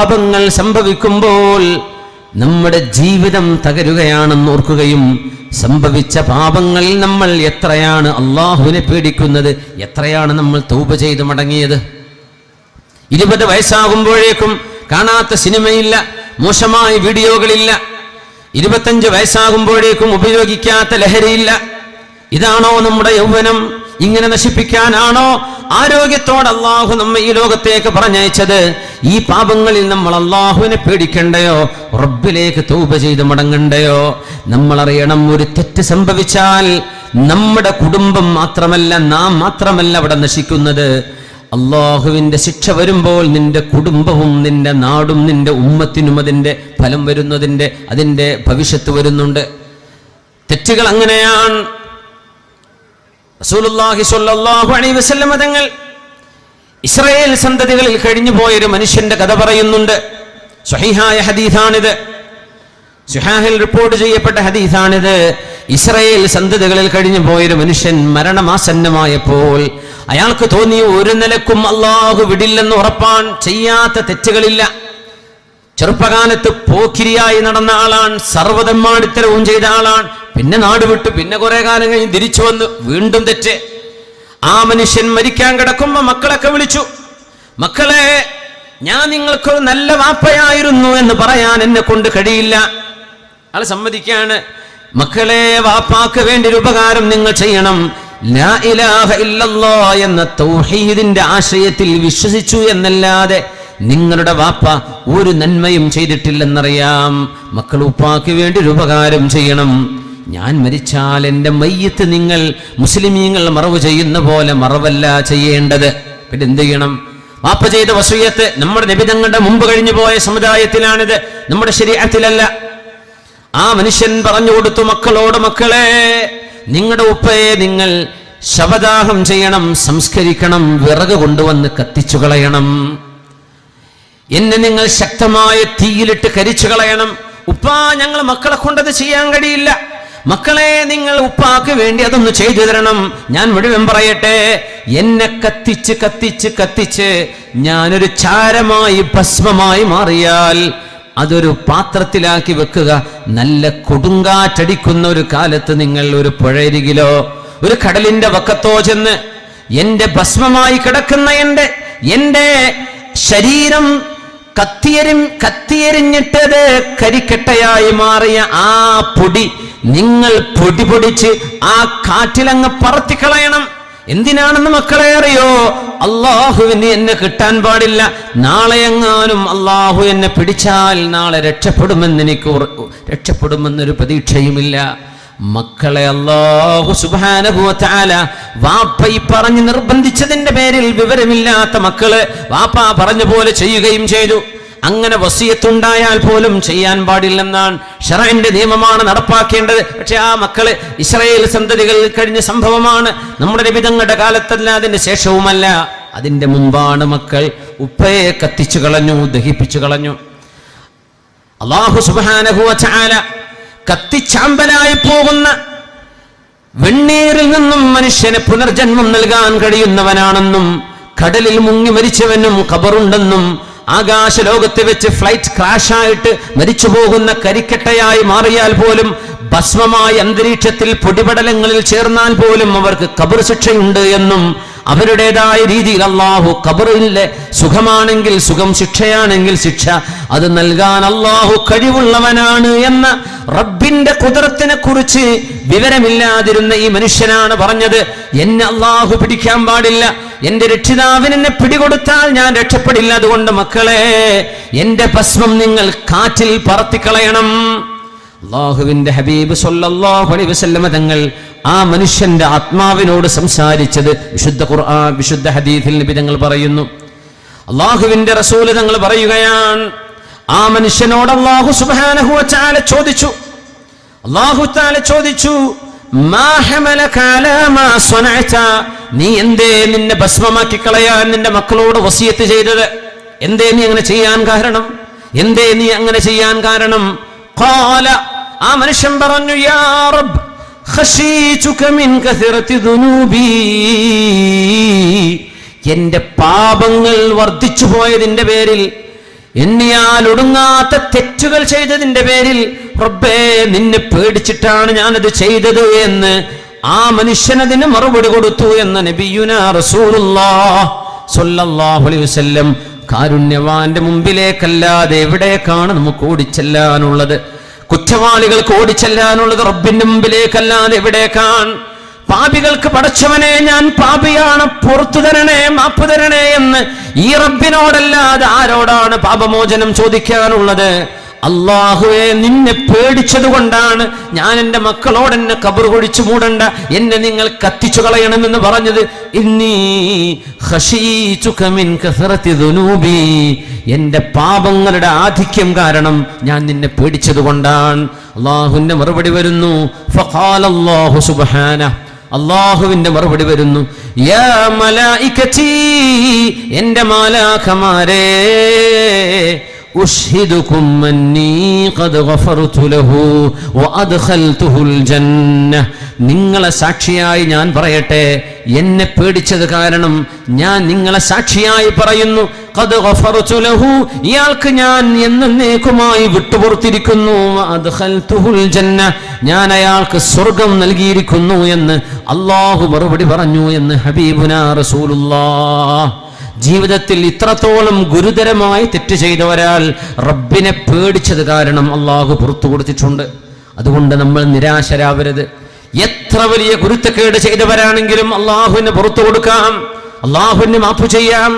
പാപങ്ങൾ സംഭവിക്കുമ്പോൾ നമ്മുടെ ജീവിതം തകരുകയാണെന്ന് ഓർക്കുകയും സംഭവിച്ച പാപങ്ങളിൽ നമ്മൾ എത്രയാണ് അള്ളാഹുവിനെ പേടിക്കുന്നത് എത്രയാണ് നമ്മൾ തൗബ ചെയ്ത് മടങ്ങിയത്? ഇരുപത് വയസ്സാകുമ്പോഴേക്കും കാണാത്ത സിനിമയില്ല മോശമായ വീഡിയോകളില്ല. ഇരുപത്തഞ്ച് വയസ്സാകുമ്പോഴേക്കും ഉപയോഗിക്കാത്ത ലഹരിയില്ല. ഇതാണോ നമ്മുടെ യൗവനം? ഇങ്ങനെ നശിപ്പിക്കാനാണോ ആരോഗ്യത്തോടെ അള്ളാഹു നമ്മ ഈ ലോകത്തേക്ക് പറഞ്ഞയച്ചത്? ഈ പാപങ്ങളിൽ നമ്മൾ അള്ളാഹുവിനെ പേടിക്കണ്ടയോ? റബ്ബിലേക്ക് തൗബ ചെയ്ത് മടങ്ങണ്ടയോ? നമ്മൾ അറിയണം ഒരു തെറ്റ് സംഭവിച്ചാൽ നമ്മുടെ കുടുംബം മാത്രമല്ല നാം മാത്രമല്ല അവിടെ നശിക്കുന്നത്. അള്ളാഹുവിന്റെ ശിക്ഷ വരുമ്പോൾ നിന്റെ കുടുംബവും നിന്റെ നാടും നിന്റെ ഉമ്മത്തിനും അതിന്റെ ഫലം വരുന്നതിന്റെ അതിന്റെ ഭവിഷ്യത്ത് വരുന്നുണ്ട്. തെറ്റുകൾ അങ്ങനെയാണ്. സ്വല്ലല്ലാഹു അലൈഹി വസല്ലമ തങ്ങൾ ഇസ്രയേൽ സന്തതികളിൽ കഴിഞ്ഞു പോയൊരു മനുഷ്യന്റെ കഥ പറയുന്നുണ്ട്. സ്വഹീഹായ ഹദീസാണിത്. സുഹാഹിൽ റിപ്പോർട്ട് ചെയ്യപ്പെട്ട ഹദീസാണിത്. ഇസ്രയേൽ സന്തതികളിൽ കഴിഞ്ഞു പോയൊരു മനുഷ്യൻ മരണമാസന്നമായപ്പോൾ അയാൾക്ക് തോന്നി ഒരു നിലക്കും അള്ളാഹു വിടില്ലെന്ന് ഉറപ്പാൻ ചെയ്യാത്ത തെറ്റുകളില്ല. ചെറുപ്പകാലത്ത് പോക്കിരിയായി നടന്ന ആളാണ് സർവതമ്മാടിത്തരവും ചെയ്ത ആളാണ്. പിന്നെ നാട് വിട്ടു പിന്നെ കുറെ കാലം കഴിഞ്ഞ് തിരിച്ചു വന്ന് വീണ്ടും തെറ്റ്. ആ മനുഷ്യൻ മരിക്കാൻ കിടക്കുമ്പോ മക്കളൊക്കെ വിളിച്ചു മക്കളെ ഞാൻ നിങ്ങൾക്കൊരു നല്ല വാപ്പയായിരുന്നു എന്ന് പറയാൻ എന്നെ കൊണ്ട് കഴിയില്ല. ആളെ സമ്മതിക്കാണ് മക്കളെ വാപ്പാക്ക് വേണ്ടി ഒരു ഉപകാരം നിങ്ങൾ ചെയ്യണം. ലാ ഇലാഹ എന്ന തൗഹീദിന്റെ ആശയത്തിൽ വിശ്വസിച്ചു എന്നല്ലാതെ നിങ്ങളുടെ വാപ്പ ഒരു നന്മയും ചെയ്തിട്ടില്ലെന്നറിയാം. മക്കൾ ഉപ്പാക്ക് വേണ്ടി ഒരു ഉപകാരം ചെയ്യണം. ഞാൻ മരിച്ചാൽ എന്റെ മയ്യത്ത് നിങ്ങൾ മുസ്ലിമീങ്ങൾ മറവ് ചെയ്യുന്ന പോലെ മറവല്ല ചെയ്യേണ്ടത്. പിന്നെ എന്ത് ചെയ്യണം? വാപ്പ ചെയ്ത വസൂയത്ത് നമ്മുടെ നിബിതങ്ങളുടെ മുമ്പ് കഴിഞ്ഞു പോയ സമുദായത്തിലാണിത്. നമ്മുടെ ശരീരത്തിലല്ല. ആ മനുഷ്യൻ പറഞ്ഞു കൊടുത്തു മക്കളോട് മക്കളെ നിങ്ങളുടെ ഉപ്പയെ നിങ്ങൾ ശവദാഹം ചെയ്യണം സംസ്കരിക്കണം വിറക് കൊണ്ടുവന്ന് കത്തിച്ചു കളയണം. എന്നെ നിങ്ങൾ ശക്തമായ തീയിലിട്ട് കരിച്ചു കളയണം. ഉപ്പാ ഞങ്ങൾ മക്കളെ കൊണ്ടത് ചെയ്യാൻ കഴിയില്ല. മക്കളെ നിങ്ങൾ ഉപ്പാക്ക് വേണ്ടി അതൊന്ന് ചെയ്തു തരണം. ഞാൻ മുഴുവൻ പറയട്ടെ എന്നെ കത്തിച്ച് കത്തിച്ച് കത്തിച്ച് ഞാനൊരു ചാരമായി ഭസ്മമായി മാറിയാൽ അതൊരു പാത്രത്തിലാക്കി വെക്കുക. നല്ല കൊടുങ്കാറ്റടിക്കുന്ന ഒരു കാലത്ത് നിങ്ങൾ ഒരു പുഴയരികിലോ ഒരു കടലിന്റെ വക്കത്തോ ചെന്ന് എന്റെ ഭസ്മമായി കിടക്കുന്ന എന്റെ എന്റെ ശരീരം കത്തിയരി കത്തിയെരിഞ്ഞിട്ടത് കരിക്കട്ടയായി മാറിയ ആ പൊടി നിങ്ങൾ പൊടി പൊടിച്ച് ആ കാറ്റിലങ്ങ് പറത്തിക്കളയണം എന്തിനാണെന്ന് മക്കളെ അറിയോ? അള്ളാഹുവിന് എന്നെ കിട്ടാൻ പാടില്ല. നാളെ എങ്ങാനും അള്ളാഹു എന്നെ പിടിച്ചാൽ നാളെ രക്ഷപ്പെടുമെന്ന് എനിക്ക് രക്ഷപ്പെടുമെന്നൊരു പ്രതീക്ഷയുമില്ല. മക്കളെ അള്ളാഹു സുബാനുഭവത്താല വാപ്പ ഈ പറഞ്ഞ് നിർബന്ധിച്ചതിന്റെ പേരിൽ വിവരമില്ലാത്ത മക്കൾ വാപ്പ പറഞ്ഞ പോലെ ചെയ്യുകയും ചെയ്തു. അങ്ങനെ വസീയത്തുണ്ടായാൽ പോലും ചെയ്യാൻ പാടില്ലെന്നാണ് ഷറൈന്റെ നിയമമാണ് നടപ്പാക്കേണ്ടത്. പക്ഷെ ആ മക്കൾ ഇസ്രായേൽ സന്തതികൾ കഴിഞ്ഞ സംഭവമാണ്. നമ്മുടെ രവിതങ്ങളുടെ കാലത്തല്ല അതിന്റെ ശേഷവുമല്ല. അതിന്റെ മുമ്പാണ് മക്കൾ ഉപ്പയെ കത്തിച്ചു കളഞ്ഞു ദഹിപ്പിച്ചു കളഞ്ഞു. അള്ളാഹു സുബാനഹുവ ചാല കത്തിച്ചാമ്പലായി പോകുന്ന വെണ്ണീരിൽ നിന്നും മനുഷ്യന് പുനർജന്മം നൽകാൻ കഴിയുന്നവനാണെന്നും കടലിൽ മുങ്ങി മരിച്ചവനും കബറുണ്ടെന്നും ആകാശ ലോകത്ത് വെച്ച് ഫ്ലൈറ്റ് ക്രാഷായിട്ട് മരിച്ചു പോകുന്ന കരിക്കട്ടയായി മാറിയാൽ പോലും ഭസ്മമായ അന്തരീക്ഷത്തിൽ പൊടിപടലങ്ങളിൽ ചേർന്നാൽ പോലും അവർക്ക് കബർ ശിക്ഷയുണ്ട് എന്നും അവരുടേതായ രീതിയിൽ അള്ളാഹു കബറിലെ സുഖമാണെങ്കിൽ സുഖം ശിക്ഷയാണെങ്കിൽ ശിക്ഷ. അത് നൽകാൻ അള്ളാഹു കഴിവുള്ളവനാണ് എന്ന റബ്ബിന്റെ കുതിരത്തിനെ കുറിച്ച് വിവരമില്ലാതിരുന്ന ഈ മനുഷ്യനാണ് പറഞ്ഞത്. എന്നെ അള്ളാഹു പിടിക്കാൻ പാടില്ല. എന്റെ രക്ഷിതാവിന് എന്നെ പിടികൊടുത്താൽ ഞാൻ രക്ഷപ്പെടില്ല. അതുകൊണ്ട് മക്കളെ എന്റെ ഭസ്മം നിങ്ങൾ കാറ്റിൽ പറത്തിക്കളയണം. അള്ളാഹുവിന്റെ ഹബീബ് സൊല്ലാഹു അലൈഹി വസല്ലമ തങ്ങൾ ആ മനുഷ്യന്റെ ആത്മാവിനോട് സംസാരിച്ചത് വിശുദ്ധ ഖുർആൻ വിശുദ്ധ ഹദീസിൽ നബി തങ്ങൾ പറയുന്നു. അള്ളാഹുവിന്റെ റസൂൽ തങ്ങൾ പറയുകയാണ് ആ മനുഷ്യനോട് അള്ളാഹു സുബാനഹു വതആല ചോദിച്ചു. അള്ളാഹു തആല ചോദിച്ചു? നീ എന്തേ നിന്നെ ഭസ്മമാക്കി കളയാൻ നിന്റെ മക്കളോട് വസിയത്ത് ചെയ്തത്? എന്തേ നീ അങ്ങനെ ചെയ്യാൻ കാരണം? എന്തേ നീ അങ്ങനെ ചെയ്യാൻ കാരണം? ആ മനുഷ്യൻ പറഞ്ഞു യാ റബ്ബ് എന്റെ പാപങ്ങൾ വർദ്ധിച്ചു പോയതിന്റെ പേരിൽ എണ്ണിയാൽ ഒടുങ്ങാത്ത തെറ്റുകൾ ചെയ്തതിന്റെ പേരിൽ റബ്ബേ നിന്നെ പേടിച്ചിട്ടാണ് ഞാനത് ചെയ്തത് എന്ന് ആ മനുഷ്യനതിന് മറുപടി കൊടുത്തു എന്ന നബിയുന വസല്ലം കാരുണ്യവാന്റെ മുമ്പിലേക്കല്ലാതെ എവിടേക്കാണ് നമുക്ക് ഓടിച്ചെല്ലാനുള്ളത്? കുറ്റവാളികൾക്ക് ഓടിച്ചെല്ലാനുള്ളത് റബ്ബിന്റെ മുമ്പിലേക്കല്ലാതെ എവിടേക്കാൻ പാപികൾക്ക് പടച്ചവനെ ഞാൻ പാപിയാണ് പുറത്തു തരണേ മാപ്പ് തരണേ എന്ന് ഈ റബ്ബിനോടല്ലാതെ ആരോടാണ് പാപമോചനം ചോദിക്കാനുള്ളത്? അള്ളാഹുവെ നിന്നെ പേടിച്ചത് കൊണ്ടാണ് ഞാൻ എന്റെ മക്കളോട് എന്നെ കബർ കുഴിച്ചു മൂടണ്ട. എന്നെ നിങ്ങൾ കത്തിച്ചു കളയണമെന്ന് പറഞ്ഞത് എന്റെ പാപങ്ങളുടെ ആധിക്യം കാരണം ഞാൻ നിന്നെ പേടിച്ചത് കൊണ്ടാണ്. അള്ളാഹുവിന്റെ മറുപടി വരുന്നു ഫഖാലല്ലാഹു സുബ്ഹാനഹു അള്ളാഹുവിന്റെ മറുപടി വരുന്നു എന്റെ മാലാഖമാരേ أشهدكم أني قد غفرت له وأدخلته الجنة നിങ്ങളെ സാക്ഷിയായി ഞാൻ പറയട്ടെ എന്നെ പേടിച്ചത് കാരണം ഞാൻ നിങ്ങളെ സാക്ഷിയായി പറയുന്നു ഖദ് ഗഫറതു ലഹു ഇയാൾക്ക് ഞാൻ എന്നേക്കുമായി വിട്ടുപുറത്തിരിക്കുന്നു അദ്ഖൽതുഹുൽ ജന്ന ഞാൻ അയാൾക്ക് സ്വർഗം നൽകിയിരിക്കുന്നു എന്ന് അള്ളാഹു മറുപടി പറഞ്ഞു എന്ന് ഹബീബുന റസൂലുള്ളാഹ് ജീവിതത്തിൽ ഇത്രത്തോളം ഗുരുതരമായി തെറ്റ് ചെയ്തവരാൽ റബ്ബിനെ പേടിച്ചത് കാരണം അള്ളാഹു പുറത്തു കൊടുത്തിട്ടുണ്ട്. അതുകൊണ്ട് നമ്മൾ നിരാശരാവരുത്. എത്ര വലിയ ഗുരുത്തക്കേട് ചെയ്തവരാണെങ്കിലും അള്ളാഹുവിന് പുറത്തു കൊടുക്കാം. അള്ളാഹുവിന് മാപ്പ് ചെയ്യാം.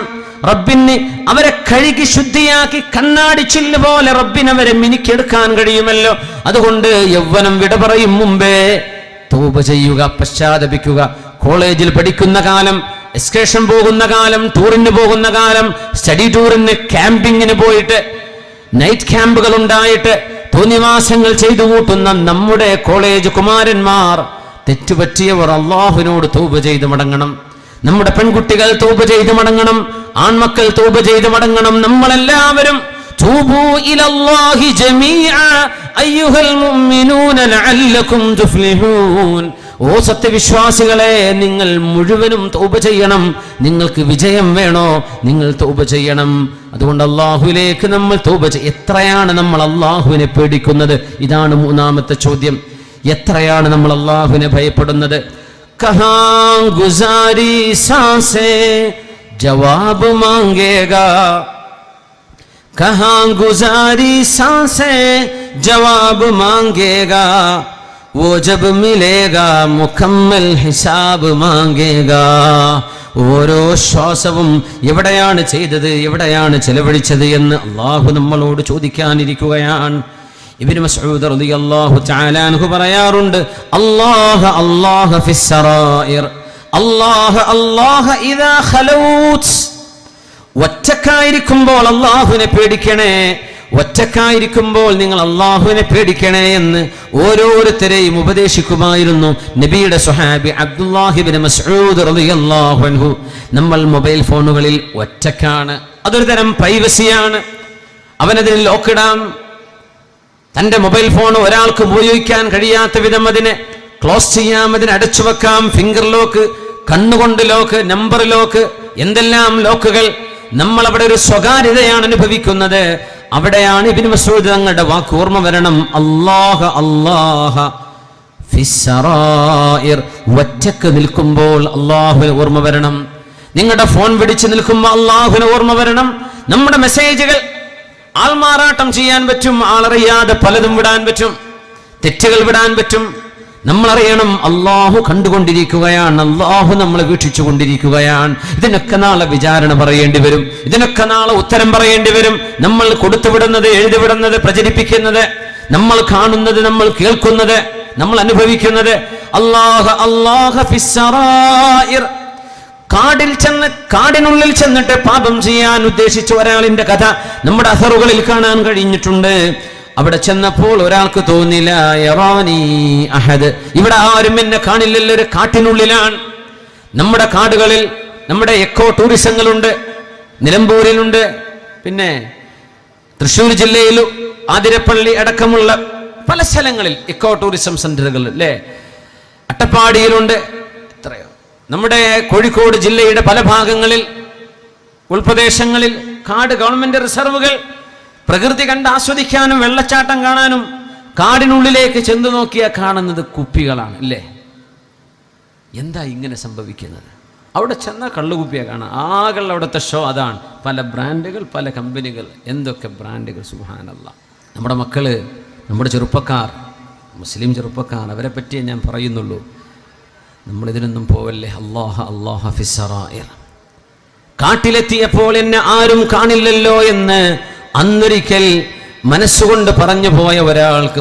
റബ്ബിന് അവരെ കഴുകി ശുദ്ധിയാക്കി കണ്ണാടി ചില്ല് പോലെ റബ്ബിന് അവരെ മിനിക്കെടുക്കാൻ കഴിയുമല്ലോ. അതുകൊണ്ട് യൗവനം വിട പറയും മുമ്പേ തോപ ചെയ്യുക പശ്ചാത്തപിക്കുക. കോളേജിൽ പഠിക്കുന്ന കാലം എക്സ്കേഷൻ പോകുന്ന കാലം ടൂറിന് പോകുന്ന കാലം സ്റ്റഡി ടൂറിന് ക്യാമ്പിങ്ങിന് പോയിട്ട് നൈറ്റ് ക്യാമ്പുകൾ ഉണ്ടായിട്ട് തോന്നിവാസങ്ങൾ ചെയ്തു കൂട്ടുന്ന നമ്മുടെ കോളേജ് കുമാരന്മാർ തെറ്റുപറ്റിയവർ അള്ളാഹുവിനോട് തൂപ ചെയ്ത് മടങ്ങണം. നമ്മുടെ പെൺകുട്ടികൾ തൂപ ചെയ്ത് മടങ്ങണം. ആൺമക്കൾ തൂപ ചെയ്ത് മടങ്ങണം. നമ്മളെല്ലാവരും അയ്യുഹൽ തുഫ്ലിഹൂൻ. ഓ സത്യവിശ്വാസികളെ നിങ്ങൾ മുഴുവനും തൗബ ചെയ്യണം. നിങ്ങൾക്ക് വിജയം വേണോ? നിങ്ങൾ തൗബ ചെയ്യണം. അതുകൊണ്ട് അള്ളാഹുവിലേക്ക് നമ്മൾ തോപ എത്രയാണ് നമ്മൾ അള്ളാഹുവിനെ പേടിക്കുന്നത്? ഇതാണ് മൂന്നാമത്തെ ചോദ്യം. എത്രയാണ് നമ്മൾ അള്ളാഹുവിനെ ഭയപ്പെടുന്നത്? ജവാബ് മാങ്ങേഗാ ഗുസാരി സാസേ ജവാബ് മാങ്ങേഗാ कहाँ गुजारी सांसें जवाब मांगेगा वो जब मिलेगा मुकम्मल ഹിസാബ് മാംഗേഗാ ഓരോ ശ്വാസവും എവിടെയാണ് ചെയ്തത് എവിടെയാണ് ചെലവഴിച്ചത് എന്ന് അള്ളാഹു നമ്മളോട് ചോദിക്കാനിരിക്കുകയാണ് ഇബ്നു മസ്ഊദ് റളിയല്ലാഹു തആല അൻഹു പറയാറുണ്ട് അല്ലാഹ അല്ലാഹ ഫിസ്സറായിർ അല്ലാഹ അല്ലാഹ ഇദാ ഖലൗത് ഒറ്റക്കായിരിക്കുമ്പോൾ അള്ളാഹുവിനെ പേടിക്കണേ ഒറ്റക്കായിരിക്കുമ്പോൾ നിങ്ങൾ അള്ളാഹുവിനെ പേടിക്കണേ എന്ന് ഓരോരുത്തരെയും ഉപദേശിക്കുമായിരുന്നു നബിയുടെ സുഹാബി അബ്ദുല്ലാഹിബിൻ മസ്ഊദ് റളിയല്ലാഹു അൻഹു. നമ്മൾ മൊബൈൽ ഫോണുകളിൽ ഒറ്റക്കാണ്. അതൊരു തരം പ്രൈവസിയാണ്. അവനതിന് ലോക്കിടാം തന്റെ മൊബൈൽ ഫോൺ ഒരാൾക്ക് ഉപയോഗിക്കാൻ കഴിയാത്ത വിധം അതിനെ ക്ലോസ് ചെയ്യാം. അതിനെ അടച്ചു വെക്കാം ഫിംഗർ ലോക്ക് കണ്ണുകൊണ്ട് ലോക്ക് നമ്പർ ലോക്ക് എന്തെല്ലാം ലോക്കുകൾ നമ്മൾ അവിടെ ഒരു സ്വകാര്യതയാണ് അനുഭവിക്കുന്നത്. അവിടെയാണ് ഇബിന് മസൂദ് തങ്ങളുടെ വാക്ക് ഓർമ്മ വരണം. അല്ലാഹ ഫിസ്സറായിർ ഒറ്റയ്ക്ക് നിൽക്കുമ്പോൾ അള്ളാഹുവിന് ഓർമ്മ വരണം. നിങ്ങളുടെ ഫോൺ പിടിച്ചു നിൽക്കുമ്പോൾ അള്ളാഹുവിന് ഓർമ്മ വരണം. നമ്മുടെ മെസ്സേജുകൾ ആൾമാറാട്ടം ചെയ്യാൻ പറ്റും. ആളറിയാതെ പലതും വിടാൻ പറ്റും. തെറ്റുകൾ വിടാൻ പറ്റും. നമ്മൾ അറിയണം അള്ളാഹു കണ്ടുകൊണ്ടിരിക്കുകയാണ് അള്ളാഹു നമ്മളെ വീക്ഷിച്ചു കൊണ്ടിരിക്കുകയാണ് ഇതിനൊക്കെ നാളെ വിചാരണ പറയേണ്ടി വരും ഇതിനൊക്കെ നാളെ ഉത്തരം പറയേണ്ടി വരും. നമ്മൾ കൊടുത്തുവിടുന്നത് എഴുതിവിടുന്നത് പ്രചരിപ്പിക്കുന്നത് നമ്മൾ കാണുന്നത് നമ്മൾ കേൾക്കുന്നത് നമ്മൾ അനുഭവിക്കുന്നത്. അള്ളാഹ അള്ളാഹ കാടിൽ ചെന്ന് കാടിനുള്ളിൽ ചെന്നിട്ട് പാപം ചെയ്യാൻ ഉദ്ദേശിച്ച ഒരാളിന്റെ കഥ നമ്മുടെ അസറുകളിൽ കാണാൻ കഴിഞ്ഞിട്ടുണ്ട്. അവിടെ ചെന്നപ്പോൾ ഒരാൾക്ക് തോന്നില്ല അഹദ്. ഇവിടെ ആരും എന്നെ കാണില്ലല്ലോ ഒരു കാട്ടിനുള്ളിലാണ്. നമ്മുടെ കാടുകളിൽ നമ്മുടെ എക്കോ ടൂറിസങ്ങളുണ്ട് നിലമ്പൂരിലുണ്ട് പിന്നെ തൃശ്ശൂർ ജില്ലയിലും ആതിരപ്പള്ളി അടക്കമുള്ള പല സ്ഥലങ്ങളിൽ ഇക്കോ ടൂറിസം സെന്ററുകൾ അല്ലേ? അട്ടപ്പാടിയിലുണ്ട് എത്രയോ. നമ്മുടെ കോഴിക്കോട് ജില്ലയുടെ പല ഭാഗങ്ങളിൽ ഉൾപ്രദേശങ്ങളിൽ കാട് ഗവൺമെന്റ് റിസർവുകൾ പ്രകൃതി കണ്ട് ആസ്വദിക്കാനും വെള്ളച്ചാട്ടം കാണാനും കാടിനുള്ളിലേക്ക് ചെന്ന് നോക്കിയാൽ കാണുന്നത് കുപ്പികളാണ് അല്ലേ? എന്താ ഇങ്ങനെ സംഭവിക്കുന്നത്? അവിടെ ചെന്നാൽ കള്ളുകുപ്പിയെ കാണാം. ആകെ അവിടുത്തെ ഷോ അതാണ്. പല ബ്രാൻഡുകൾ പല കമ്പനികൾ എന്തൊക്കെ ബ്രാൻഡുകൾ സുഹാനല്ല നമ്മുടെ മക്കൾ നമ്മുടെ ചെറുപ്പക്കാർ മുസ്ലിം ചെറുപ്പക്കാർ അവരെ പറ്റിയേ ഞാൻ പറയുന്നുള്ളൂ. നമ്മളിതിനൊന്നും പോവല്ലേ? അള്ളാഹ അള്ളാഹ ഫിസറായിർ കാട്ടിലെത്തിയപ്പോൾ എന്നെ ആരും കാണില്ലല്ലോ എന്ന് അന്നൊരിക്കൽ മനസ്സുകൊണ്ട് പറഞ്ഞു പോയ ഒരാൾക്ക്.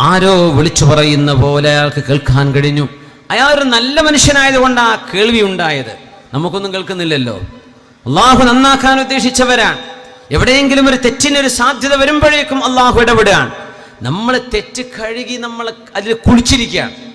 ആരോ വിളിച്ചു പറയുന്ന പോലെ അയാൾക്ക് കേൾക്കാൻ കഴിഞ്ഞു. അയാൾ ഒരു നല്ല മനുഷ്യനായതുകൊണ്ട് ആ കേൾവി ഉണ്ടായത്. നമുക്കൊന്നും കേൾക്കുന്നില്ലല്ലോ. അള്ളാഹു നന്നാക്കാൻ ഉദ്ദേശിച്ചവരാണ്. എവിടെയെങ്കിലും ഒരു തെറ്റിനൊരു സാധ്യത വരുമ്പോഴേക്കും അള്ളാഹു ഇടപെടുകയാണ്. നമ്മൾ തെറ്റ് കഴുകി നമ്മൾ അതിൽ കുളിച്ചിരിക്കുകയാണ്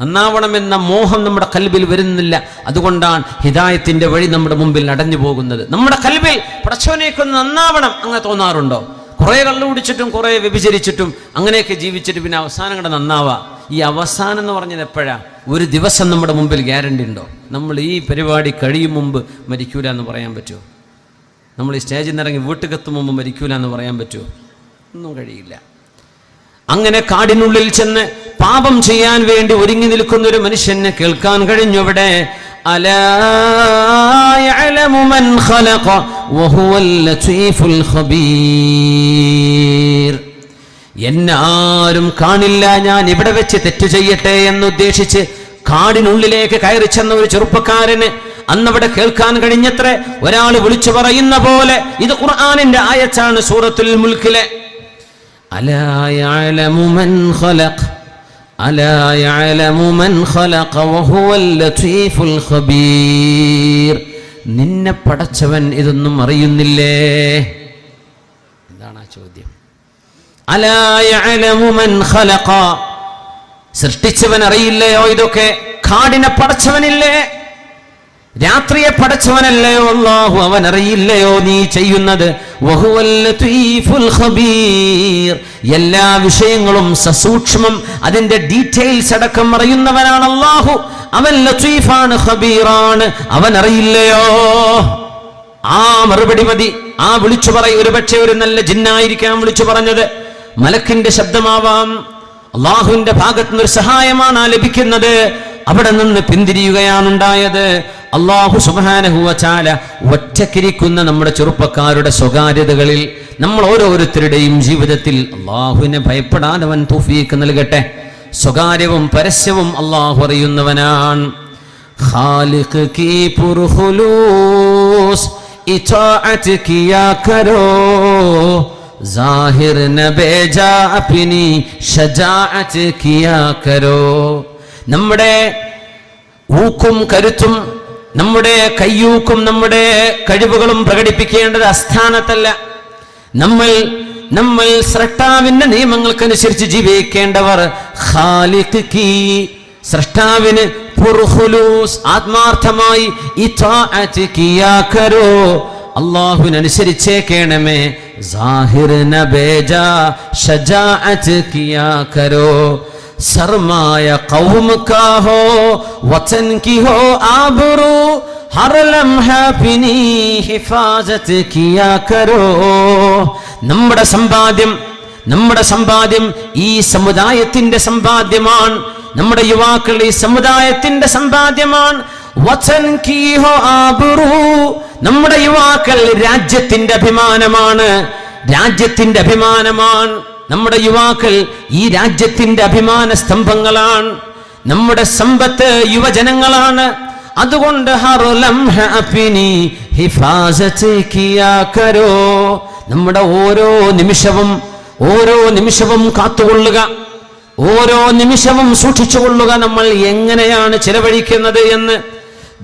നന്നാവണമെന്ന മോഹം നമ്മുടെ കൽബിൽ വരുന്നില്ല. അതുകൊണ്ടാണ് ഹിതായത്തിന്റെ വഴി നമ്മുടെ മുമ്പിൽ അടഞ്ഞു പോകുന്നത്. നമ്മുടെ കൽബിൽ പടച്ചവനേക്കൊന്ന് നന്നാവണം അങ്ങനെ തോന്നാറുണ്ടോ? കുറേ കള്ളു കുടിച്ചിട്ടും കുറേ വ്യഭിചരിച്ചിട്ടും അങ്ങനെയൊക്കെ ജീവിച്ചിട്ട് പിന്നെ അവസാനം കൂടെ നന്നാവാ. ഈ അവസാനം എന്ന് പറഞ്ഞത് എപ്പോഴാ? ഒരു ദിവസം നമ്മുടെ മുമ്പിൽ ഗ്യാരണ്ടി ഉണ്ടോ? നമ്മൾ ഈ പരിപാടി കഴിയും മുമ്പ് മരിക്കൂല എന്ന് പറയാൻ പറ്റുമോ? നമ്മൾ ഈ സ്റ്റേജിൽ നിന്ന് ഇറങ്ങി വീട്ടുകെത്തും മുമ്പ് മരിക്കൂല എന്ന് പറയാൻ പറ്റുമോ? ഒന്നും കഴിയില്ല. അങ്ങനെ കാടിനുള്ളിൽ ചെന്ന് പാപം ചെയ്യാൻ വേണ്ടി ഒരുങ്ങി നിൽക്കുന്ന ഒരു മനുഷ്യനെ കേൾക്കാൻ കഴിഞ്ഞു അവിടെ എന്നാരും കാണില്ല ഞാൻ ഇവിടെ വെച്ച് തെറ്റ് ചെയ്യട്ടെ എന്നുദ്ദേശിച്ച് കാടിനുള്ളിലേക്ക് കയറി ചെന്ന ഒരു ചെറുപ്പക്കാരന് അന്നവിടെ കേൾക്കാൻ കഴിഞ്ഞത്രേ. ഒരാൾ വിളിച്ചു പറയുന്ന പോലെ ഇത് ഖുർആാനിന്റെ ആയച്ചാണ് സൂറത്തുൽ മുൽക്കിലെ. ألا يعلم من خلق ألا يعلم من خلق وهو اللطيف الخبير നിന്നെ പടച്ചവൻ ഇതൊന്നും അറിയുന്നില്ലേ എന്താണ് ആ ചോദ്യം അലാ യഅലമു മൻ ഖലഖ സൃഷ്ടിച്ചവൻ അറിയില്ലയോ ഇതൊക്കെ കാടിനെ പടച്ചവനില്ലേ രാത്രിയെ പടച്ചവനല്ലയോ അള്ളാഹു? അവൻ അറിയില്ലയോ നീ ചെയ്യുന്നത്? എല്ലാ വിഷയങ്ങളും സസൂക്ഷ്മം അതിന്റെ ഡീറ്റെയിൽസ് അടക്കം അറിയുന്നവനാണ് അള്ളാഹു. അവൻ ലത്തീഫാണ് ഹബീറാണ് അവൻ അറിയില്ലയോ ആ മറുപടി മതി. ആ വിളിച്ചു പറയും. ഒരു പക്ഷേ ഒരു നല്ല ജിന്നായിരിക്കാം വിളിച്ചു പറഞ്ഞത്. മലക്കിന്റെ ശബ്ദമാവാം. അള്ളാഹുവിന്റെ ഭാഗത്ത് നിന്ന് ഒരു സഹായമാണ് ലഭിക്കുന്നത്. അവിടെ നിന്ന് പിന്തിരിയുകയാണ് ഉണ്ടായത്. അള്ളാഹു സുബാനഹുവചാല ഒറ്റക്കിരിക്കുന്ന നമ്മുടെ ചെറുപ്പക്കാരുടെ സ്വകാര്യതകളിൽ നമ്മൾ ഓരോരുത്തരുടെയും ജീവിതത്തിൽ അള്ളാഹുവിനെ ഭയപ്പെടാൻ അവൻ തൂഫിയേക്ക് നൽകട്ടെ. സ്വകാര്യവും പരസ്യവും അള്ളാഹു അറിയുന്നവനാണ്. ഖാലിഖ് കീ ഇതാഅത്ത് കരോ അപ്നി ഷജാഅത്ത് കരോ. നമ്മുടെ ഊക്കും കരുത്തും നമ്മുടെ കയ്യൂക്കും നമ്മുടെ കഴിവുകളും പ്രകടിപ്പിക്കേണ്ടത് അസ്ഥാനത്തല്ല നമ്മൾ നമ്മൾ സ്രഷ്ടാവിന്റെ നിയമങ്ങൾക്കനുസരിച്ച് ജീവിക്കേണ്ടവർ സൃഷ്ടാവിന് ആത്മാർത്ഥമായി സാഹിർ നബേജ ഷജാഅത്ത് കിയാ കരോ. സർമായ കൗമ കാ ഹോ വതൻ की हो आबरू हर लम्हा अपनी हिफाजत किया करो നമ്മുടെ സമ്പാദ്യം നമ്മുടെ സമ്പാദ്യം ഈ സമുദായത്തിന്റെ സമ്പാദ്യമാണ് നമ്മുടെ യുവാക്കൾ ഈ സമുദായത്തിന്റെ സമ്പാദ്യമാണ് വചൻ കീ ഹോ ആബറൂ. നമ്മുടെ യുവാക്കൾ രാജ്യത്തിന്റെ അഭിമാനമാണ് രാജ്യത്തിന്റെ അഭിമാനമാണ് നമ്മുടെ യുവാക്കൾ ഈ രാജ്യത്തിന്റെ അഭിമാന സ്തംഭങ്ങളാണ് നമ്മുടെ സമ്പത്ത് യുവജനങ്ങളാണ് അതുകൊണ്ട് ഹർ ലംഹ അപ്പിനി ഹിഫാസത്ത് കിയാ കരോ നമ്മുടെ ഓരോ നിമിഷവും ഓരോ നിമിഷവും കാത്തുകൊള്ളുക ഓരോ നിമിഷവും സൂക്ഷിച്ചുകൊള്ളുക നമ്മൾ എങ്ങനെയാണ് ചിലവഴിക്കുന്നത് എന്ന്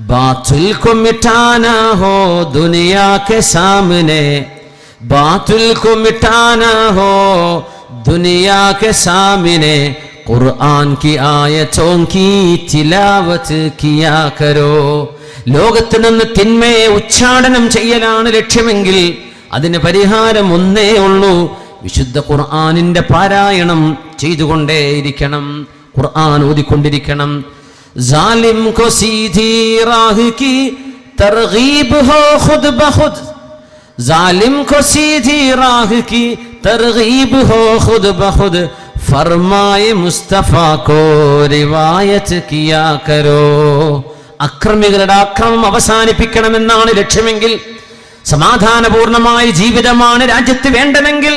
ബാത്തുൽ को मिटाना हो दुनिया के सामने बातिल को मिटाना हो दुनिया के सामने ഖുർആൻ की ആയത്തോं की तिलावत किया करो ലോകത്ത് നിന്ന് തിന്മയെ ഉച്ചാടനം ചെയ്യലാണ് ലക്ഷ്യമെങ്കിൽ അതിന് പരിഹാരം ഒന്നേ ഉള്ളൂ വിശുദ്ധ ഖുർആനിന്റെ പാരായണം ചെയ്തുകൊണ്ടേയിരിക്കണം ഖുർആൻ ഓതിക്കൊണ്ടിരിക്കണം जालिम को सीधी राह की तरगीब हो खुद बखुद जालिम को सीधी राह की तरगीब हो खुद बखुद फरमाए मुस्तफा को रिवायत किया करो അക്രമികളുടെ അക്രമം അവസാനിപ്പിക്കണമെന്നാണ് ലക്ഷ്യമെങ്കിൽ സമാധാനപൂർണമായ ജീവിതമാണ് രാജ്യത്ത് വേണ്ടതെങ്കിൽ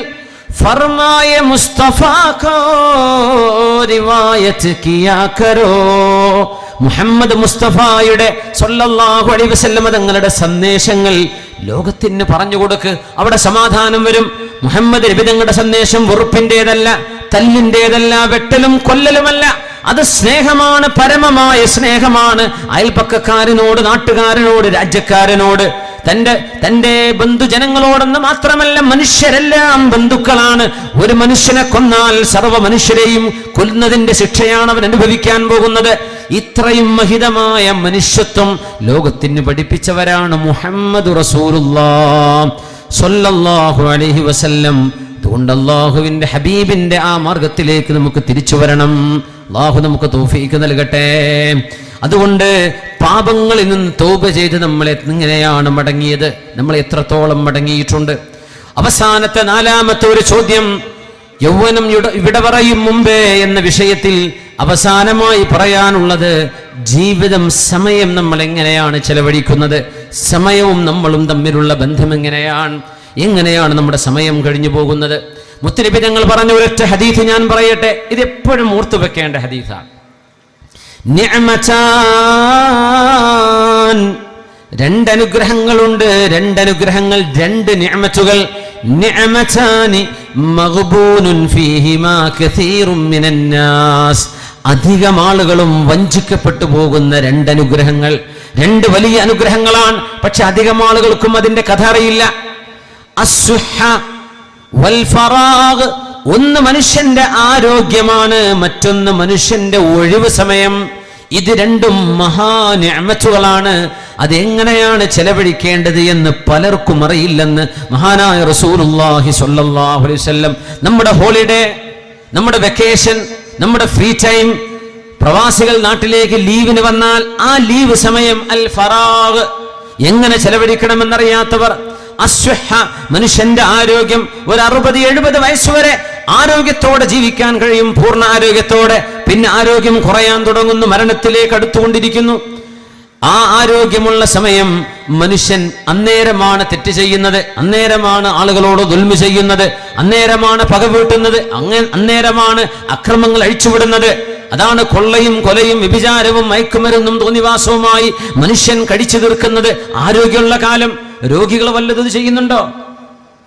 ഫർമായ മുസ്തഫ കോ റിവായത്ത് കിയാ കരോ മുഹമ്മദ് മുസ്തഫായുടെ സൊല്ലാഹു അലൈഹി വസല്ലമ തങ്ങളുടെ സന്ദേശങ്ങൾ ലോകത്തിന് പറഞ്ഞു കൊടുക്ക്. അവിടെ സമാധാനം വരും. മുഹമ്മദ് നബി തങ്ങളുടെ സന്ദേശം വെറുപ്പിന്റേതല്ല തല്ലിന്റെതല്ല വെട്ടലും കൊല്ലലുമല്ല. അത് സ്നേഹമാണ് പരമമായ സ്നേഹമാണ്. അയൽപക്കക്കാരനോട് നാട്ടുകാരനോട് രാജ്യക്കാരനോട്. തന്റെ തന്റെ ബന്ധുജനങ്ങളോടെന്ന് മാത്രമല്ല മനുഷ്യരെല്ലാം ബന്ധുക്കളാണ്. ഒരു മനുഷ്യനെ കൊന്നാൽ സർവ മനുഷ്യരെയും കൊല്ലുന്നതിന്റെ ശിക്ഷയാണ് അവൻ അനുഭവിക്കാൻ പോകുന്നത്. ഇത്രയും മഹിതമായ മനുഷ്യത്വം ലോകത്തിന് പഠിപ്പിച്ചവരാണ് മുഹമ്മദ് റസൂലുള്ളാഹു അലൈഹി വസല്ലം. അതുകൊണ്ട് അള്ളാഹുവിന്റെ ഹബീബിന്റെ ആ മാർഗത്തിലേക്ക് നമുക്ക് തിരിച്ചു വരണം. അള്ളാഹു നമുക്ക് തോഫീക്ക് നൽകട്ടെ. അതുകൊണ്ട് പാപങ്ങളിൽ നിന്ന് തോപ ചെയ്ത് നമ്മൾ എങ്ങനെയാണ് മടങ്ങിയത്. നമ്മൾ എത്രത്തോളം മടങ്ങിയിട്ടുണ്ട്. അവസാനത്തെ നാലാമത്തെ ഒരു ചോദ്യം യൗവനം ഇവിടെ പറയും മുമ്പേ എന്ന വിഷയത്തിൽ അവസാനമായി പറയാനുള്ളത് ജീവിതം സമയം നമ്മൾ എങ്ങനെയാണ് ചെലവഴിക്കുന്നത്? സമയവും നമ്മളും തമ്മിലുള്ള ബന്ധം എങ്ങനെയാണ്? എങ്ങനെയാണ് നമ്മുടെ സമയം കഴിഞ്ഞു പോകുന്നത്? മുത്തലിബി ഞങ്ങൾ പറഞ്ഞ ഒരൊറ്റ ഹദീഫ് ഞാൻ പറയട്ടെ. ഇത് എപ്പോഴും ഓർത്തു വെക്കേണ്ട ഹദീഫാണ് രണ്ടനുഗ്രഹങ്ങളുണ്ട് രണ്ടനുഗ്രഹങ്ങൾ രണ്ട് നിഅമത്തുകൾ. അധികം ആളുകളും വഞ്ചിക്കപ്പെട്ടു പോകുന്ന രണ്ട് അനുഗ്രഹങ്ങൾ രണ്ട് വലിയ അനുഗ്രഹങ്ങളാണ്. പക്ഷെ അധികം ആളുകൾക്കും അതിന്റെ കഥ അറിയില്ല ഒന്ന് മനുഷ്യന്റെ ആരോഗ്യമാണ് മറ്റൊന്ന് മനുഷ്യന്റെ ഒഴിവ് സമയം. ഇത് രണ്ടും മഹാനിയമത്തുകളാണ് അതെങ്ങനെയാണ് ചെലവഴിക്കേണ്ടത് എന്ന് പലർക്കും അറിയില്ലെന്ന് മഹാനായ അലൈഹി വസല്ലം നമ്മുടെ ഹോളിഡേ നമ്മുടെ വെക്കേഷൻ നമ്മുടെ ഫ്രീ ടൈം പ്രവാസികൾ നാട്ടിലേക്ക് ലീവിന് വന്നാൽ ആ ലീവ് സമയം അൽ ഫറാഗ്. എങ്ങനെ ചെലവഴിക്കണമെന്നറിയാത്തവർ അസ്വഹ മനുഷ്യന്റെ ആരോഗ്യം ഒരു അറുപത് എഴുപത് വയസ്സുവരെ ആരോഗ്യത്തോടെ ജീവിക്കാൻ കഴിയും പൂർണ ആരോഗ്യത്തോടെ. പിന്നെ ആരോഗ്യം കുറയാൻ തുടങ്ങുന്നു മരണത്തിലേക്ക് അടുത്തുകൊണ്ടിരിക്കുന്നു. ആ ആരോഗ്യമുള്ള സമയം മനുഷ്യൻ അന്നേരമാണ് തെറ്റ് ചെയ്യുന്നത് അന്നേരമാണ് ആളുകളോട് ദുൽമ ചെയ്യുന്നത് അന്നേരമാണ് പക വീട്ടുന്നത് അങ്ങ അന്നേരമാണ് അക്രമങ്ങൾ അഴിച്ചുവിടുന്നത്. അതാണ് കൊള്ളയും കൊലയും വ്യഭിചാരവും മയക്കുമരുന്നും തോന്നിവാസവുമായി മനുഷ്യൻ കടിച്ചു തീർക്കുന്നത്. ആരോഗ്യമുള്ള കാലം രോഗികൾ വല്ലതും ചെയ്യുന്നുണ്ടോ?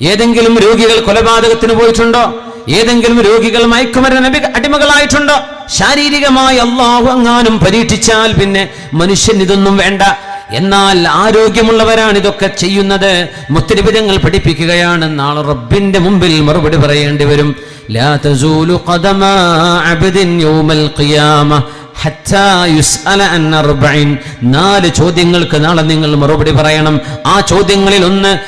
ഏതെങ്കിലും രോഗികൾ കൊലപാതകത്തിന് പോയിട്ടുണ്ടോ? ഏതെങ്കിലും രോഗികൾ മയക്കുമരുന്ന് അടി- അടിമകളായിട്ടുണ്ടോ? ശാരീരികമായി അള്ളാഹു അങ്ങാനും പരീക്ഷിച്ചാൽ പിന്നെ മനുഷ്യൻ ഇതൊന്നും വേണ്ട. എന്നാൽ ആരോഗ്യമുള്ളവരാണ് ഇതൊക്കെ ചെയ്യുന്നത്. മുത്തരിപിതങ്ങൾ പഠിപ്പിക്കുകയാണ്. നാളെ റബ്ബിന്റെ മുമ്പിൽ മറുപടി പറയേണ്ടി വരും. നാല് ചോദ്യങ്ങൾക്ക് നാളെ നിങ്ങൾ മറുപടി പറയണം. ആ ചോദ്യങ്ങളിൽ ഒന്ന്.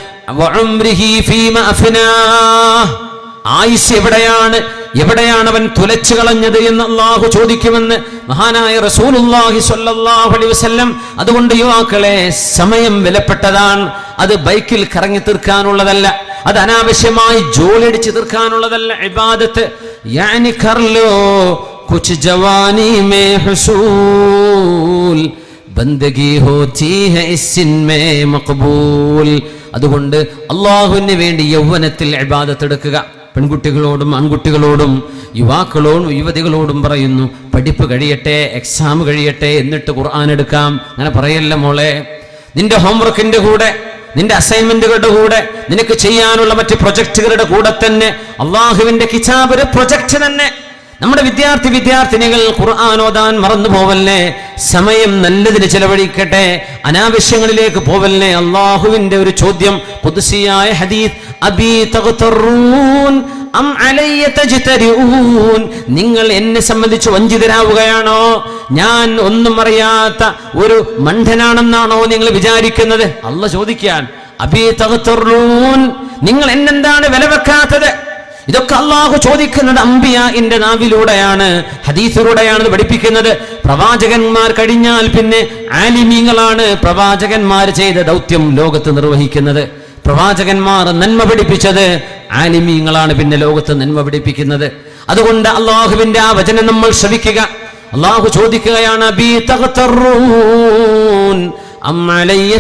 ആയുസ് എവിടെയാണ്? എവിടെയാണ് അവൻ തുലച്ചു കളഞ്ഞത് എന്ന് അള്ളാഹു ചോദിക്കുമെന്ന് മഹാനായ റസൂലുള്ളാഹി സ്വല്ലല്ലാഹു അലൈഹി വസല്ലം അതുകൊണ്ട് യുവാക്കളെ സമയം വിലപ്പെട്ടതാണ്. അത് ബൈക്കിൽ കറങ്ങി തീർക്കാനുള്ളതല്ല. അത് അനാവശ്യമായി ജോലിയടിച്ച് തീർക്കാനുള്ളതല്ല. ഇബാദത്ത്. കർലോ കുച്ച് ജവാനി മേ ഹസൂൽ. ഹൈ മഖബൂൽ അതുകൊണ്ട് അള്ളാഹുവിന് വേണ്ടി യൗവനത്തിൽ ഇബാദത്ത് എടുക്കുക. പെൺകുട്ടികളോടും ആൺകുട്ടികളോടും യുവാക്കളോടും യുവതികളോടും പറയുന്നു പഠിപ്പ് കഴിയട്ടെ എക്സാം കഴിയട്ടെ എന്നിട്ട് ഖുർആൻ എടുക്കാം. അങ്ങനെ പറയല്ല മോളെ? നിന്റെ ഹോംവർക്കിന്റെ കൂടെ നിന്റെ അസൈൻമെന്റുകളുടെ കൂടെ നിനക്ക് ചെയ്യാനുള്ള മറ്റ് പ്രൊജക്ടുകളുടെ കൂടെ തന്നെ അള്ളാഹുവിന്റെ കിതാബ് ഒരു പ്രൊജക്ട് തന്നെ. നമ്മുടെ വിദ്യാർത്ഥി വിദ്യാർത്ഥിനികൾ ഖുർആാനോദാൻ മറന്നു പോവല്ലേ? സമയം നല്ലതിന് ചെലവഴിക്കട്ടെ അനാവശ്യങ്ങളിലേക്ക് പോവല്ലേ? അള്ളാഹുവിന്റെ ഒരു ചോദ്യം പുതുസിയായ ഹദീസ് അബീ തകുത്തറൂൻ അം നിങ്ങൾ എന്നെ സംബന്ധിച്ച് വഞ്ചിതരാവുകയാണോ? ഞാൻ ഒന്നും അറിയാത്ത ഒരു മണ്ഡനാണെന്നാണോ നിങ്ങൾ വിചാരിക്കുന്നത്? അല്ല ചോദിക്കാൻ അബി തകുത്തറൂൻ നിങ്ങൾ എന്നെന്താണ് വില വെക്കാത്തത്? ഇതൊക്കെ അള്ളാഹു ചോദിക്കുന്നത് അമ്പിയ ഇന്റെ നാവിലൂടെയാണ് ഹദീസിലൂടെയാണ് പഠിപ്പിക്കുന്നത്. പ്രവാചകന്മാർ കഴിഞ്ഞാൽ പിന്നെ ആലിമീങ്ങളാണ് പ്രവാചകന്മാർ ചെയ്ത ദൗത്യം ലോകത്ത് നിർവഹിക്കുന്നത്. പ്രവാചകന്മാർ നന്മ പഠിപ്പിച്ചത് ആലിമീങ്ങളാണ് പിന്നെ ലോകത്ത് നന്മ പഠിപ്പിക്കുന്നത്. അതുകൊണ്ട് അള്ളാഹുവിന്റെ ആ വചനം നമ്മൾ ശ്രവിക്കുക. അള്ളാഹു ചോദിക്കുകയാണ് "അബീ തഗ്തറൂൻ അം അലയ്യ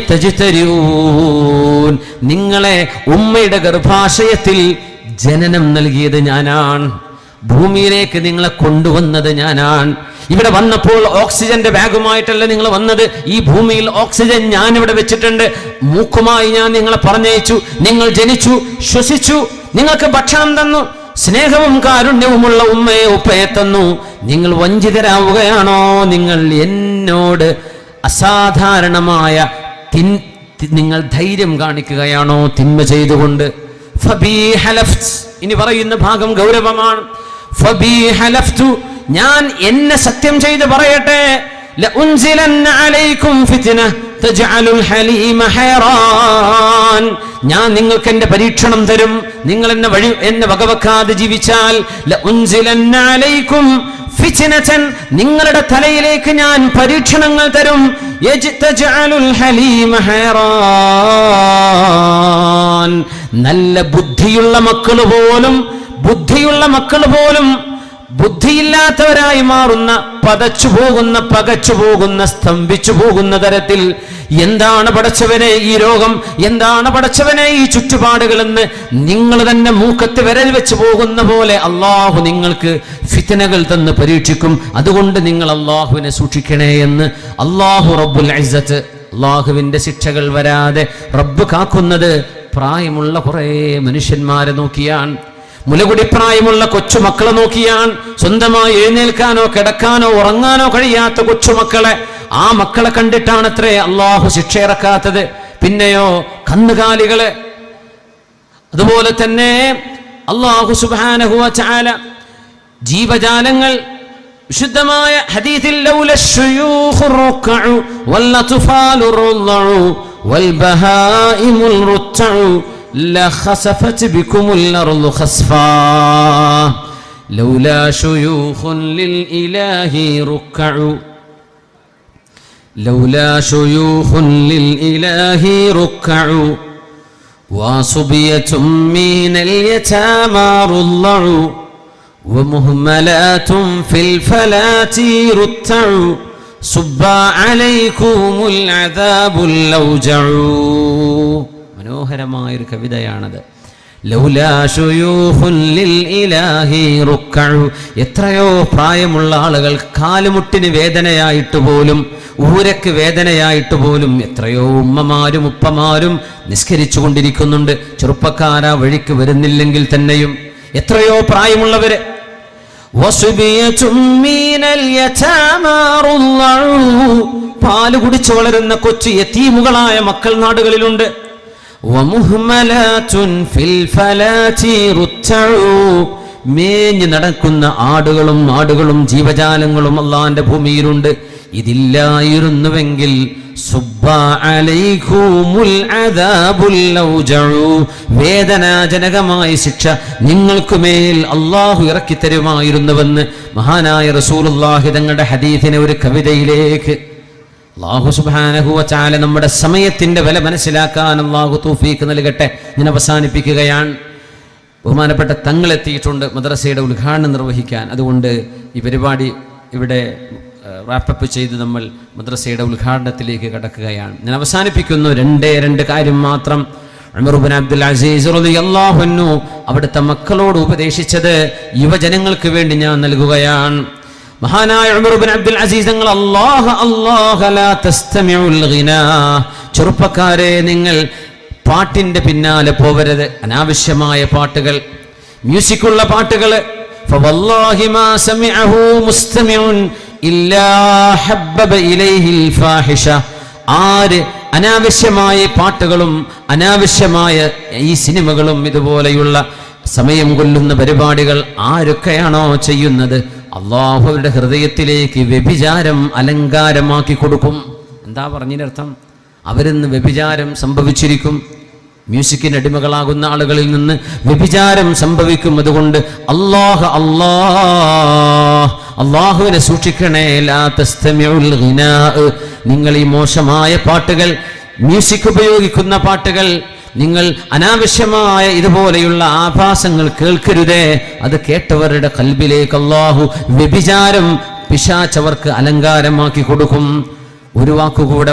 നിങ്ങളെ ഉമ്മയുടെ ഗർഭാശയത്തിൽ ജനനം നൽകിയത് ഞാനാണ്. ഭൂമിയിലേക്ക് നിങ്ങളെ കൊണ്ടുവന്നത് ഞാനാണ്. ഇവിടെ വന്നപ്പോൾ ഓക്സിജന്റെ ബാഗുമായിട്ടല്ല നിങ്ങൾ വന്നത്. ഈ ഭൂമിയിൽ ഓക്സിജൻ ഞാൻ ഇവിടെ വെച്ചിട്ടുണ്ട്. മൂക്കുമായി ഞാൻ നിങ്ങളെ പറഞ്ഞയച്ചു. നിങ്ങൾ ജനിച്ചു ശ്വസിച്ചു നിങ്ങൾക്ക് ഭക്ഷണം തന്നു സ്നേഹവും കാരുണ്യവുമുള്ള ഉമ്മയെ ഉപ്പയെ തന്നു. നിങ്ങൾ വഞ്ചിതരാവുകയാണോ? നിങ്ങൾ എന്നോട് അസാധാരണമായ തിൻ നിങ്ങൾ ധൈര്യം കാണിക്കുകയാണോ? തിന്മ ചെയ്തുകൊണ്ട്. ഇനി പറയുന്ന ഭാഗം ഗൗരവമാണ്. ഞാൻ എന്നെ സത്യം ചെയ്ത് പറയട്ടെ. ഞാൻ നിങ്ങൾക്ക് എന്റെ പരീക്ഷണം തരും നിങ്ങൾ എന്നെ വഴി എന്നെ വകവെക്കാതെ ജീവിച്ചാൽ. നിങ്ങളുടെ തലയിലേക്ക് ഞാൻ പരീക്ഷണങ്ങൾ തരും. നല്ല ബുദ്ധിയുള്ള മക്കൾ പോലും ബുദ്ധിയുള്ള മക്കൾ പോലും ബുദ്ധിയില്ലാത്തവരായി മാറുന്ന പതച്ചു പോകുന്ന പകച്ചു പോകുന്ന സ്തംഭിച്ചു പോകുന്ന തരത്തിൽ എന്താണ് പടച്ചവനെ ഈ രോഗം എന്താണ് പടച്ചവനെ ഈ ചുറ്റുപാടുകളെന്ന് നിങ്ങൾ തന്നെ മൂക്കത്ത് വിരൽ വെച്ച് പോകുന്ന പോലെ അള്ളാഹു നിങ്ങൾക്ക് ഫിത്തനകൾ തന്ന് പരീക്ഷിക്കും. അതുകൊണ്ട് നിങ്ങൾ അള്ളാഹുവിനെ സൂക്ഷിക്കണേ എന്ന് അള്ളാഹു റബ്ബുൽ ഇസ്സത്ത് അള്ളാഹുവിന്റെ ശിക്ഷകൾ വരാതെ റബ്ബ് കാക്കുന്നത് പ്രായമുള്ള കുറേ മനുഷ്യന്മാരെ നോക്കിയാണ് മുലകുടി പ്രായമുള്ള കൊച്ചുമക്കളെ നോക്കിയാൽ സ്വന്തമായി എഴുന്നേൽക്കാനോ കിടക്കാനോ ഉറങ്ങാനോ കഴിയാത്ത കൊച്ചുമക്കളെ ആ മക്കളെ കണ്ടിട്ടാണ് അത്രേ അള്ളാഹു ശിക്ഷ ഇറക്കാത്തത്. പിന്നെയോ കന്നുകാലികളെ. അതുപോലെ തന്നെ അള്ളാഹു സുബാനഹുവ ചാല ജീവജാലങ്ങൾ വിശുദ്ധമായ ഹദീഥിൽ لخسفت بكم الأرض خسفا. لولا شيوخ للإله ركعوا لولا شيوخ للإله ركعوا وصبية من اليتامى رضعوا ومهملات في الفلاة رتعوا صب عليكم العذاب الأوجع മനോഹരമായ ഒരു കവിതയാണത്. എത്രയോ പ്രായമുള്ള ആളുകൾ കാലുമുട്ടിന് വേദനയായിട്ട് പോലും ഊരക്ക് വേദനയായിട്ട് പോലും എത്രയോ ഉമ്മമാരും ഉപ്പമാരും നിസ്കരിച്ചു കൊണ്ടിരിക്കുന്നുണ്ട്. ചെറുപ്പക്കാരാ വഴിക്ക് വരുന്നില്ലെങ്കിൽ തന്നെയും. എത്രയോ പ്രായമുള്ളവര്. പാൽ കുടിച്ചു വളരുന്ന കൊച്ചു യത്തീമുകളായ മക്കൾ നാടുകളിലുണ്ട്. മേഞ്ഞു നടക്കുന്ന ആടുകളും ആടുകളും ജീവജാലങ്ങളും അള്ളാന്റെ ഭൂമിയിലുണ്ട് ഇതില്ലായിരുന്നുവെങ്കിൽ. വേദനാജനകമായ ശിക്ഷ നിങ്ങൾക്കുമേൽ അള്ളാഹു ഇറക്കി തരുമായിരുന്നുവെന്ന് മഹാനായ റസൂലുള്ളാഹി തങ്ങളുടെ ഹദീഫിനെ ഒരു കവിതയിലേക്ക് അള്ളാഹു സുബാനഹുവ ചാല നമ്മുടെ സമയത്തിന്റെ വില മനസ്സിലാക്കാൻ അള്ളാഹു തൂഫീക്ക് നൽകട്ടെ. ഞാൻ അവസാനിപ്പിക്കുകയാണ്. ബഹുമാനപ്പെട്ട തങ്ങളെത്തിയിട്ടുണ്ട് മദ്രസയുടെ ഉദ്ഘാടനം നിർവഹിക്കാൻ. അതുകൊണ്ട് ഈ പരിപാടി ഇവിടെ റാപ്പപ്പ് ചെയ്ത് നമ്മൾ മദ്രസയുടെ ഉദ്ഘാടനത്തിലേക്ക് കടക്കുകയാണ്. ഞാൻ അവസാനിപ്പിക്കുന്നു. രണ്ടേ രണ്ട് കാര്യം മാത്രം. അബ്ദുൽ അസീസ് അൻഹു അവിടുത്തെ മക്കളോട് ഉപദേശിച്ചത് യുവജനങ്ങൾക്ക് വേണ്ടി ഞാൻ നൽകുകയാണ്. മഹാനായ ഉമർ ബിൻ അബ്ദുൽ അസീസ് നിങ്ങൾ തസ്തമിഉൽ ഗിനാ. ചെറുപ്പക്കാരെ നിങ്ങൾ പാട്ടിന്റെ പിന്നാലെ പോവരുത്. അനാവശ്യമായ പാട്ടുകൾ മ്യൂസിക്കുള്ള പാട്ടുകൾ. ആര് അനാവശ്യമായ പാട്ടുകളും അനാവശ്യമായ ഈ സിനിമകളും ഇതുപോലെയുള്ള സമയം കൊല്ലുന്ന പരിപാടികൾ ആരൊക്കെയാണോ ചെയ്യുന്നത്? അള്ളാഹു അവരുടെ ഹൃദയത്തിലേക്ക് വ്യഭിചാരം അലങ്കാരമാക്കി കൊടുക്കും. എന്താ പറഞ്ഞതിനർത്ഥം അവരിന്ന് വ്യഭിചാരം സംഭവിച്ചിരിക്കും. മ്യൂസിക്കിന് അടിമകളാകുന്ന ആളുകളിൽ നിന്ന് വ്യഭിചാരം സംഭവിക്കും. അതുകൊണ്ട് അള്ളാഹ് അള്ളാഹ് അള്ളാഹുവിനെ സൂക്ഷിക്കണേ. നിങ്ങൾ ഈ മോശമായ പാട്ടുകൾ മ്യൂസിക് ഉപയോഗിക്കുന്ന പാട്ടുകൾ നിങ്ങൾ അനാവശ്യമായ ഇതുപോലെയുള്ള ആഭാസങ്ങൾ കേൾക്കരുതേ. അത് കേട്ടവരുടെ കൽബിലേക്ക് അള്ളാഹു വ്യഭിചാരം പിശാച്ചവർക്ക് അലങ്കാരമാക്കി കൊടുക്കും. ഒരു വാക്കുകൂടെ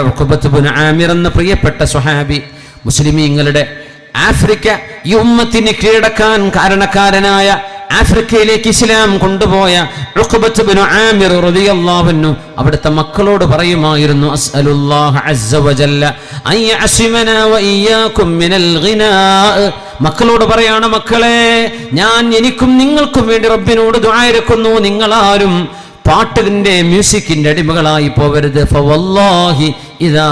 ആമിർ എന്ന പ്രിയപ്പെട്ട സുഹാബി മുസ്ലിമീങ്ങളുടെ ആഫ്രിക്ക ഈ ഉമ്മത്തിന് കീഴടക്കാൻ കാരണക്കാരനായ ആഫ്രിക്കയിലേക്ക് ഇസ്ലാം കൊണ്ടുപോയ ആമിർ റളിയല്ലാഹു അവിടുത്തെ മക്കളോട് പറയുമായിരുന്നു അസ്അലുല്ലാഹ അസ്സ വഇയ്യാകും മിനൽ ഗിനാ. മക്കളോട് പറയാണ് മക്കളെ ഞാൻ എനിക്കും നിങ്ങൾക്കും വേണ്ടി റബ്ബിനോട് ദുആയിരക്കുന്നു നിങ്ങളാരും പാട്ടിന്റെ മ്യൂസിക്കിന്റെ അടിമകളായി പോവരുത്. ഫവല്ലാഹി ഇദാ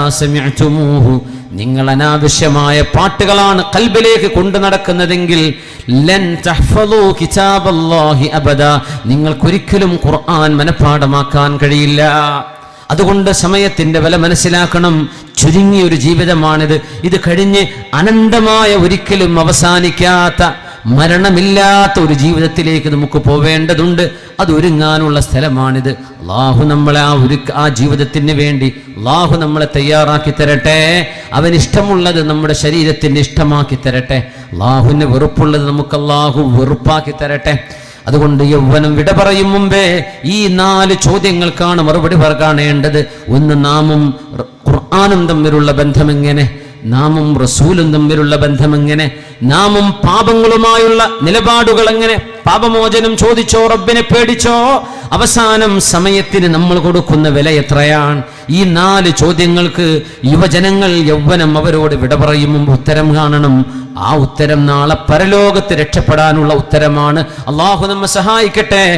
നിങ്ങൾ അനാവശ്യമായ പാട്ടുകളാണ് കൽബിലേക്ക് കൊണ്ടു നടക്കുന്നതെങ്കിൽ നിങ്ങൾക്കൊരിക്കലും ഖുർആൻ മനഃപ്പാഠമാക്കാൻ കഴിയില്ല. അതുകൊണ്ട് സമയത്തിന്റെ വില മനസ്സിലാക്കണം. ചുരുങ്ങിയ ഒരു ജീവിതമാണിത്. ഇത് കഴിഞ്ഞ് അനന്തമായ ഒരിക്കലും അവസാനിക്കാത്ത മരണമില്ലാത്ത ഒരു ജീവിതത്തിലേക്ക് നമുക്ക് പോവേണ്ടതുണ്ട്. അത് ഒരുങ്ങാനുള്ള സ്ഥലമാണിത്. അള്ളാഹു നമ്മളെ ആ ഒരു ആ ജീവിതത്തിന് വേണ്ടി അള്ളാഹു നമ്മളെ തയ്യാറാക്കി തരട്ടെ. അവൻ ഇഷ്ടമുള്ളത് നമ്മുടെ ശരീരത്തിന് ഇഷ്ടമാക്കി തരട്ടെ. അള്ളാഹുവിന് വെറുപ്പുള്ളത് നമുക്ക് അള്ളാഹു വെറുപ്പാക്കി തരട്ടെ. അതുകൊണ്ട് യൗവനം വിട പറയും മുമ്പേ ഈ നാല് ചോദ്യങ്ങൾക്കാണ് മറുപടി കാണേണ്ടത്. ഒന്ന് നാമും ഖുർആാനും തമ്മിലുള്ള ബന്ധം എങ്ങനെ നാമും റസൂലും തമ്മിലുള്ള ബന്ധം എങ്ങനെ നാമും പാപങ്ങളുമായുള്ള നിലപാടുകൾ എങ്ങനെ പാപമോചനം ചോദിച്ചോ റബ്ബിനെ പേടിച്ചോ? അവസാനം സമയത്തിന് നമ്മൾ കൊടുക്കുന്ന വില എത്രയാണ്? ഈ നാല് ചോദ്യങ്ങൾക്ക് യുവജനങ്ങൾ യൗവനം അവരോട് വിട പറയുമ്പോൾ ഉത്തരം കാണണം. ആ ഉത്തരം നാളെ പരലോകത്ത് രക്ഷപ്പെടാനുള്ള ഉത്തരമാണ്. അള്ളാഹു നമ്മെ സഹായിക്കട്ടെ.